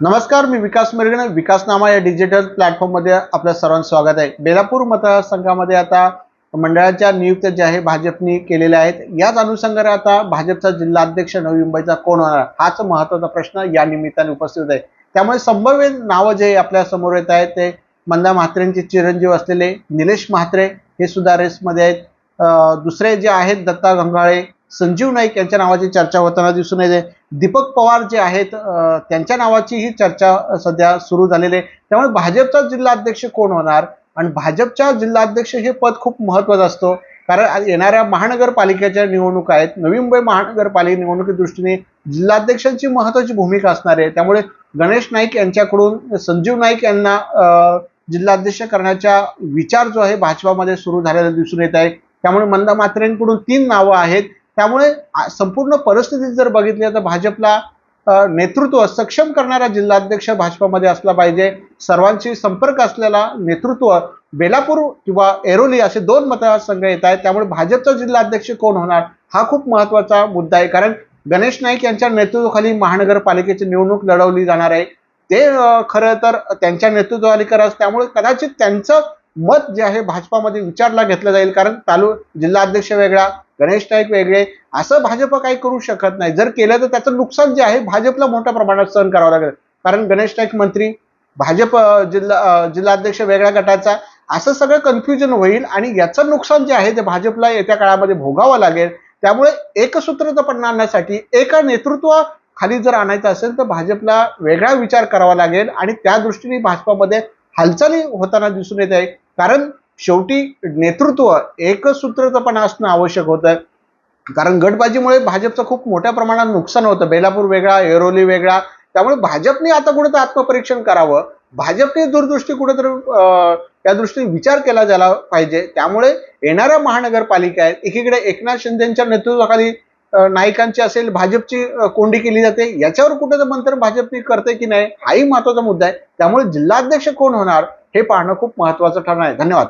नमस्कार मी विकास मिरगणे. विकासनामा या डिजिटल प्लॅटफॉर्ममध्ये आपल्या सर्वांचं स्वागत आहे. बेलापूर मतदारसंघामध्ये आता मंडळाच्या नियुक्त्या ज्या आहे भाजपनी केलेल्या आहेत. याच अनुषंगाने आता भाजपचा जिल्हाध्यक्ष नवी मुंबईचा कोण होणार? हाच महत्त्वाचा प्रश्न या निमित्ताने उपस्थित आहे. त्यामुळे संभाव्य नावं जे आपल्यासमोर येत आहेत ते मंदा म्हात्रेंचे चिरंजीव असलेले निलेश म्हात्रे हे सुद्धा रेसमध्ये आहेत. दुसरे जे आहेत दत्ता गंगाळे संजीव नाईक यांच्या नावाची चर्चा होताना दिसून येते. दीपक पवार जे आहेत त्यांच्या नावाचीही चर्चा सध्या सुरू झालेली आहे. त्यामुळे भाजपचा जिल्हाध्यक्ष कोण होणार? आणि भाजपच्या जिल्हाध्यक्ष हे पद खूप महत्वाचं असतो. कारण येणाऱ्या महानगरपालिकेच्या निवडणुका आहेत. नवी मुंबई महानगरपालिका निवडणुकी दृष्टीने जिल्हाध्यक्षांची महत्वाची भूमिका असणार आहे. त्यामुळे गणेश नाईक यांच्याकडून संजीव नाईक यांना जिल्हाध्यक्ष करण्याचा विचार जो आहे भाजपामध्ये सुरू झालेला दिसून येत आहे. त्यामुळे मंदा मात्रेंकडून तीन नावं आहेत. त्यामुळे संपूर्ण परिस्थिती जर बघितली तर भाजपला नेतृत्व सक्षम करणारा जिल्हाध्यक्ष भाजपामध्ये असला पाहिजे. सर्वांशी संपर्क असलेला नेतृत्व बेलापूर किंवा एरोली असे दोन मतदारसंघ येत आहेत. त्यामुळे भाजपचा जिल्हाध्यक्ष कोण होणार हा खूप महत्त्वाचा मुद्दा आहे. कारण गणेश नाईक यांच्या नेतृत्वाखाली महानगरपालिकेची निवडणूक लढवली जाणार आहे. ते खरं तर त्यांच्या नेतृत्वाखाली करत त्यामुळे कदाचित त्यांचं मत जे आहे भाजपामध्ये विचारला घेतलं जाईल. कारण तालु जिल्हाध्यक्ष वेगळा गणेश नाईक वेगळे असं भाजप काही करू शकत नाही. जर केलं तर त्याचं नुकसान जे आहे भाजपला मोठ्या प्रमाणात सहन करावं लागेल. कारण गणेश नाईक मंत्री भाजप जिल्हा जिल्हाध्यक्ष वेगळ्या गटाचा असं सगळं कन्फ्युजन होईल आणि याचं नुकसान जे आहे ते भाजपला येत्या काळामध्ये भोगावं लागेल. त्यामुळे एकसूत्रतापणा आणण्यासाठी एका नेतृत्वाखाली जर आणायचं असेल तर भाजपला वेगळा विचार करावा लागेल आणि त्या दृष्टीने भाजपामध्ये हालचाली होताना दिसून येत आहे. कारण शेवटी नेतृत्व एकसूत्रतापणा असणं आवश्यक होतं. कारण गटबाजीमुळे भाजपचं खूप मोठ्या प्रमाणात नुकसान होतं. बेलापूर वेगळा एरोली वेगळा. त्यामुळे भाजपने आता कुठेतरी आत्मपरीक्षण करावं. भाजपने दूरदृष्टी कुठेतरी त्या दृष्टीने विचार केला जायला पाहिजे. त्यामुळे येणाऱ्या महानगरपालिका आहेत. एकीकडे एकनाथ शिंदेच्या नेतृत्वाखाली नायकांची असेल भाजपची कोंडी केली जाते. याच्यावर कुठे मंत्र भाजपने करते की नाही हाही महत्त्वाचा मुद्दा आहे. त्यामुळे जिल्हाध्यक्ष कोण होणार हे पाहणं खूप महत्वाचं ठरणार आहे. धन्यवाद.